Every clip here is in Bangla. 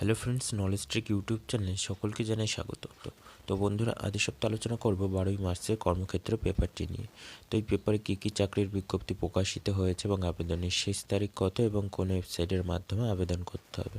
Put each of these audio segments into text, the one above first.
Hello friends knowledge trick YouTube চ্যানেলে সকলকে জানাই স্বাগত। তো বন্ধুরা আদি সপ্তাহে আলোচনা করব বারোই মার্চের কর্মক্ষেত্র পেপারটি নিয়ে। তো এই পেপারে কী কী চাকরির বিজ্ঞপ্তি প্রকাশিত হয়েছে এবং আবেদনের শেষ তারিখ কত এবং কোন ওয়েবসাইটের মাধ্যমে আবেদন করতে হবে।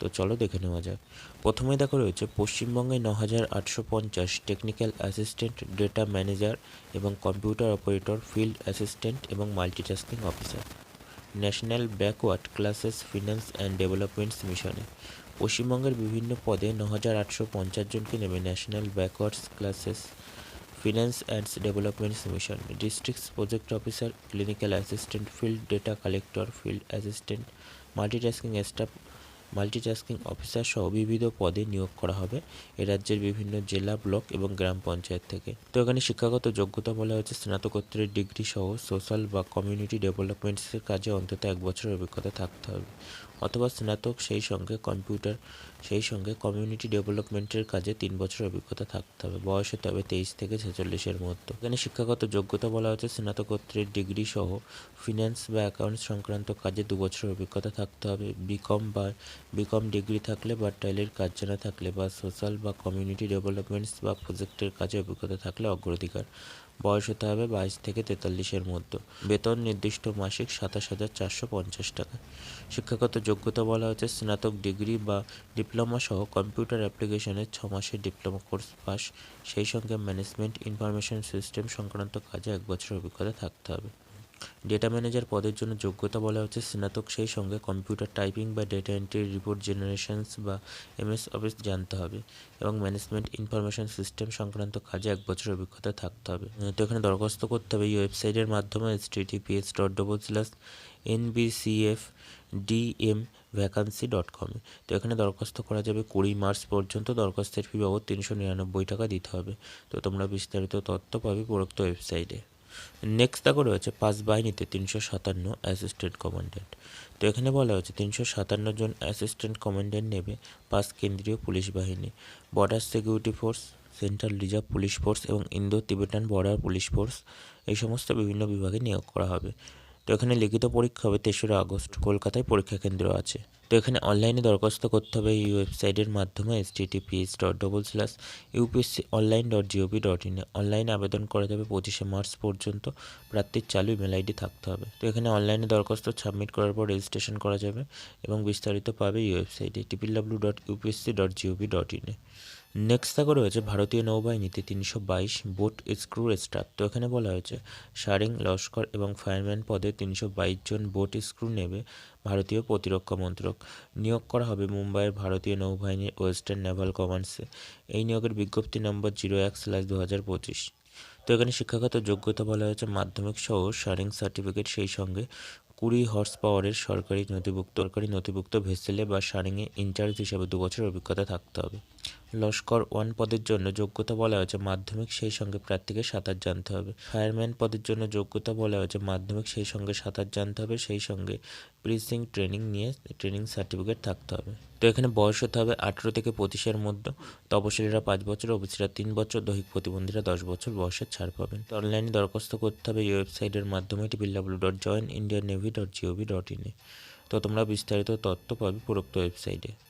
তো চলো দেখে নেওয়া যাক। প্রথমে দেখো রয়েছে, পশ্চিমবঙ্গে ন হাজার আটশো পঞ্চাশ টেকনিক্যাল অ্যাসিস্ট্যান্ট ডেটা ম্যানেজার এবং কম্পিউটার অপারেটর ফিল্ড অ্যাসিস্ট্যান্ট এবং multitasking officer national backward classes finance and developments মিশনে পশ্চিমবঙ্গের বিভিন্ন পদে ন হাজার আটশো পঞ্চাশ জনকে নেবে national backwards classes finance and developments mission district project officer clinical assistant field data collector field assistant multitasking staff multitasking officer সহ বিবিধ পদে নিয়োগ করা হবে এ রাজ্যের বিভিন্ন জেলা, ব্লক এবং গ্রাম পঞ্চায়েত থেকে। তো এখানে শিক্ষাগত যোগ্যতা বলা হয়েছে, স্নাতকোত্তরের ডিগ্রি সহ সোশ্যাল বা কমিউনিটি ডেভেলপমেন্টসের কাজে অন্তত এক বছরের অভিজ্ঞতা থাকতে হবে। অথবা স্নাতক সেই সঙ্গে কম্পিউটার, সেই সঙ্গে কমিউনিটি ডেভেলপমেন্টের কাজে তিন বছর অভিজ্ঞতা থাকতে হবে। বয়স হতে হবে তেইশ থেকে ছেচল্লিশের মধ্যে। এখানে শিক্ষাগত যোগ্যতা বলা হচ্ছে স্নাতকোত্তরের ডিগ্রি সহ ফিন্যান্স বা অ্যাকাউন্ট সংক্রান্ত কাজে দু বছরের অভিজ্ঞতা থাকতে হবে। বিকম বা বিকম ডিগ্রি থাকলে বা টাইলের কাজ জানা থাকলে বা সোশ্যাল বা কমিউনিটি ডেভেলপমেন্টস বা প্রজেক্টের কাজে অভিজ্ঞতা থাকলে অগ্রাধিকার। বয়স হতে হবে বাইশ থেকে তেতাল্লিশের মধ্যে। বেতন নির্দিষ্ট মাসিক সাতাশ হাজার চারশো পঞ্চাশ টাকা। শিক্ষাগত যোগ্যতা বলা হচ্ছে স্নাতক ডিগ্রি বা ডিপ্লোমা সহ কম্পিউটার অ্যাপ্লিকেশনের ছ মাসের ডিপ্লোমা কোর্স পাস। সেই সঙ্গে ম্যানেজমেন্ট ইনফরমেশন সিস্টেম সংক্রান্ত কাজে এক বছর অভিজ্ঞতা থাকতে হবে। ডেটা ম্যানেজার পদের জন্য যোগ্যতা বলা হচ্ছে স্নাতক, সেই সঙ্গে কম্পিউটার টাইপিং বা ডেটা এন্ট্রি রিপোর্ট জেনারেশনস বা এমএস অফিস জানতে হবে এবং ম্যানেজমেন্ট ইনফরমেশন সিস্টেম সংক্রান্ত কাজে এক বছর অভিজ্ঞতা থাকতে হবে। তো এখানে দরখাস্ত করতে হবে এই ওয়েবসাইটের মাধ্যমে S TTPS dot double slash NBCF DM vacancy dot কমে তো এখানে দরখাস্ত করা যাবে কুড়ি মার্চ পর্যন্ত, দরখাস্তের ফি বাবদ তিনশো নিরানব্বই টাকা দিতে হবে। তো তোমরা বিস্তারিত তথ্য পাবে উপরোক্ত ওয়েবসাইটে। নেক্সট দেখো রয়েছে পাঁচ বাহিনীতে তিনশো সাতান্ন অ্যাসিস্ট্যান্ট কমান্ড্যান্ট তো এখানে বলা হয়েছে তিনশো সাতান্ন জন অ্যাসিস্ট্যান্ট কমান্ড্যান্ট নেবে পাঁচ কেন্দ্রীয় পুলিশ বাহিনী। Border security force central reserve police force এবং Indo Tibetan border police force এই সমস্ত বিভিন্ন বিভাগে নিয়োগ করা হবে। তো এখানে লিখিত পরীক্ষা হবে তেসরা আগস্ট। কলকাতায় পরীক্ষা কেন্দ্র আছে। তো এখানে অনলাইনে দরখাস্ত করতে হবে এই ওয়েবসাইটের মাধ্যমে S T T TTPS dot double slash UPSC online dot GOV dot ইনে অনলাইনে আবেদন করা যাবে পঁচিশে মার্চ পর্যন্ত প্রার্থীর চালু ইমেল আইডি থাকতে হবে। তো এখানে অনলাইনে দরখাস্ত সাবমিট করার পর রেজিস্ট্রেশন করা যাবে এবং বিস্তারিত পাবে এই ওয়েবসাইটে triple W dot UPSC dot GOV dot ইনে নেক্সট থাকা রয়েছে ভারতীয় নৌবাহিনীতে তিনশো বাইশ বোট স্ক্রু স্টাফ তো এখানে বলা হয়েছে সারিং লস্কর এবং ফায়ারম্যান পদে তিনশো বাইশ জন বোট স্ক্রু নেবে ভারতীয় প্রতিরক্ষা মন্ত্রক। নিয়োগ করা হবে মুম্বাইয়ের ভারতীয় নৌবাহিনীর ওয়েস্টার্ন নেভাল কমান্ডসে। এই নিয়োগের বিজ্ঞপ্তি নম্বর জিরো এক স্ল্যাশ দু হাজার পঁচিশ। তো এখানে শিক্ষাগত যোগ্যতা বলা হয়েছে মাধ্যমিক সহ সারিং সার্টিফিকেট, সেই সঙ্গে কুড়ি হর্স পাওয়ারের সরকারি নথিভুক্ত সরকারি নথিভুক্ত ভেসেলে বা সারিংয়ে ইনচার্জ হিসেবে দু বছর অভিজ্ঞতা থাকতে হবে। লস্কর ওয়ান পদের জন্য যোগ্যতা বলা হয়েছে। মাধ্যমিক সেই সঙ্গে প্রার্থীকে সাঁতার জানতে হবে। ফায়ারম্যান পদের জন্য যোগ্যতা বলা হয়েছে। মাধ্যমিক সেই সঙ্গে সাঁতার জানতে হবে। সেই সঙ্গে প্রিসিং ট্রেনিং নিয়ে ট্রেনিং সার্টিফিকেট থাকতে হবে। তো এখানে বয়স হতে হবে আঠেরো থেকে পঁচিশের মধ্যে। তপশিলীরা পাঁচ বছর, ওবিসিরা তিন বছর, দৈহিক প্রতিবন্ধীরা দশ বছর বয়সের ছাড় পাবেন। অনলাইনে দরখাস্ত করতে হবে। এই ওয়েবসাইটের মাধ্যমে W dot join Indian navy dot GOV dot ইনে তো তোমরা বিস্তারিত তথ্য পাবে উপরোক্ত ওয়েবসাইটে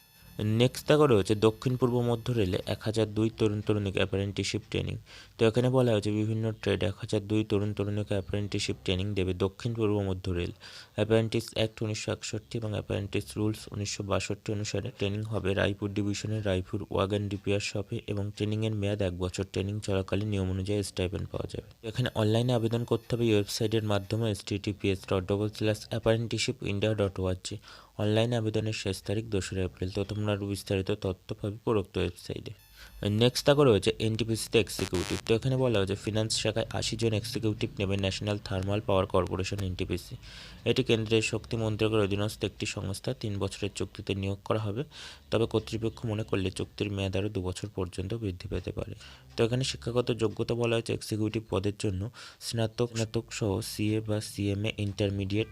নেক্সট দেখো রয়েছে দক্ষিণ পূর্ব মধ্য রেলে এক হাজার দুই তরুণ তরুণীকে অ্যাপারেন্টিশিপ ট্রেনিং তো এখানে বলা হয়েছে বিভিন্ন ট্রেড এক হাজার দুই তরুণ তরুণীকে অ্যাপারেন্টিশিপ ট্রেনিং দেবে দক্ষিণ পূর্ব মধ্য রেল। অ্যাপারেন্টিস অ্যাক্ট উনিশশো একষট্টি এবং অ্যাপারেন্টিস রুলস উনিশশো বাষট্টি অনুসারে ট্রেনিং হবে রায়পুর ডিভিশনের রায়পুর ওয়াগান রিপেয়ার শপে এবং ট্রেনিংয়ের মেয়াদ এক বছর। ট্রেনিং চলাকালীন নিয়ম অনুযায়ী স্টাইপেন্ড পাওয়া যাবে। এখানে অনলাইনে আবেদন করতে হবে। ওয়েবসাইটের মাধ্যমে S TTPS dot double slash apprenticeship India dot org online আবেদনের শেষ তারিখ দোসরা এপ্রিল। তো তোমরা বিস্তারিত তথ্য পাবে উপরোক্ত ওয়েবসাইটে। নেক্সট তাকে রয়েছে এনটিপিসিতে এক্সিকিউটিভ তো এখানে বলা হয়েছে ফিনান্স শাখায় আশি জন এক্সিকিউটিভ নেবে national thermal power corporation NTPC এটি কেন্দ্রের শক্তি মন্ত্রকের অধীনস্থ একটি সংস্থা। তিন বছরের চুক্তিতে নিয়োগ করা হবে। তবে কর্তৃপক্ষ মনে করলে চুক্তির মেয়াদ আরও দু বছর পর্যন্ত বৃদ্ধি পেতে পারে। তো এখানে শিক্ষাগত যোগ্যতা বলা হয়েছে এক্সিকিউটিভ পদের জন্য স্নাতক স্নাতক সহ সিএ বা সিএমএ ইন্টারমিডিয়েট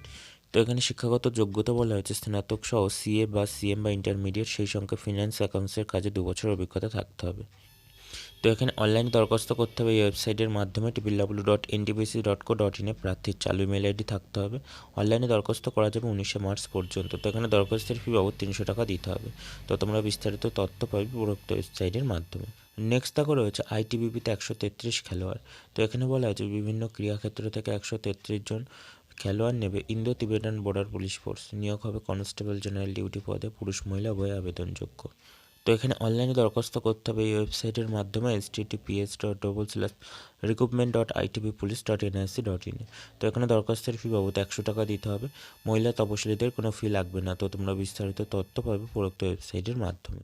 তো এখানে শিক্ষাগত যোগ্যতা বলা হয়েছে, স্নাতক সহ সিএ বা সিএম বা ইন্টারমিডিয়েট সেই সঙ্গে ফিনান্স অ্যাকাউন্টসের কাজে দু বছর অভিজ্ঞতা থাকতে হবে। তো এখানে অনলাইনে দরখাস্ত করতে হবে, এই ওয়েবসাইটের মাধ্যমে triple W dot NTPC dot co dot ইনে প্রার্থীর চালু ইমেল আইডি থাকতে হবে। অনলাইনে দরখাস্ত করা যাবে উনিশে মার্চ পর্যন্ত, তো এখানে দরখাস্তের ফি বাবদ তিনশো টাকা দিতে হবে। তো তোমরা বিস্তারিত তথ্য পাবে উপরোক্ত ওয়েবসাইটের মাধ্যমে। নেক্সট তাকে রয়েছে আইটিবিপিতে একশো তেত্রিশ খেলোয়াড়। তো এখানে বলা হয়েছে, বিভিন্ন ক্রীড়াক্ষেত্র থেকে একশো তেত্রিশ জন খেলোয়াড় নেবে Indo Tibetan border police force নিয়োগ হবে কনস্টেবল জেনারেল ডিউটি পদে পুরুষ মহিলা উভয় আবেদনযোগ্য। তো এখানে অনলাইনে দরখাস্ত করতে হবে এই ওয়েবসাইটের মাধ্যমে S T PS dot double slash recruitment dot ITB police dot NIC dot in তো এখানে দরখাস্তের ফি বাবদ একশো টাকা দিতে হবে। মহিলা তপশিলীদের কোনো ফি লাগবে না। তো তোমরা বিস্তারিত তথ্য পাবে উপরোক্ত ওয়েবসাইটের মাধ্যমে।